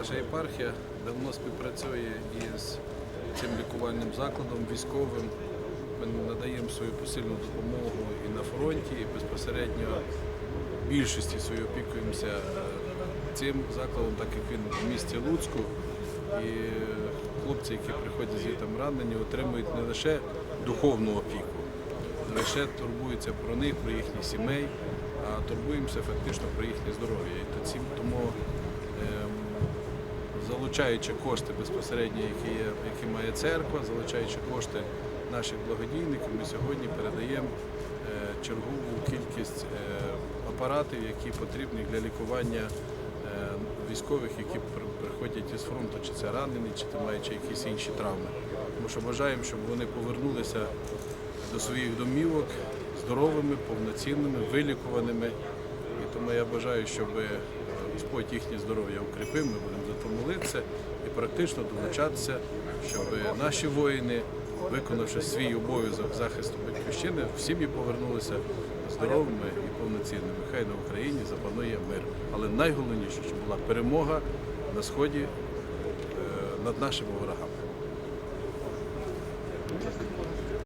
Наша єпархія давно співпрацює із цим лікувальним закладом військовим. Ми надаємо свою посильну допомогу і на фронті, і безпосередньо більшості свою опікуємося е, цим закладом, так як він в місті Луцьку. І хлопці, які приходять звідти ранені, отримують не лише духовну опіку, не лише турбуються про них, про їхніх сімей, а турбуємося фактично про їхнє здоров'я. Тому ем, залучаючи кошти безпосередньо, які, є, які має церква, залучаючи кошти наших благодійників, ми сьогодні передаємо е, чергову кількість е, апаратів, які потрібні для лікування е, військових, які приходять із фронту, чи це ранені, чи маючи якісь інші травми. Тому що бажаємо, щоб вони повернулися до своїх домівок здоровими, повноцінними, вилікуваними. І тому я бажаю, щоб Господь їхнє здоров'я укріпив, ми будемо за то молитися і практично долучатися, щоб наші воїни, виконавши свій обов'язок захисту батьківщини, в сім'ї повернулися здоровими і повноцінними. Хай на Україні запанує мир. Але найголовніше, щоб була перемога на сході е, над нашими ворогами.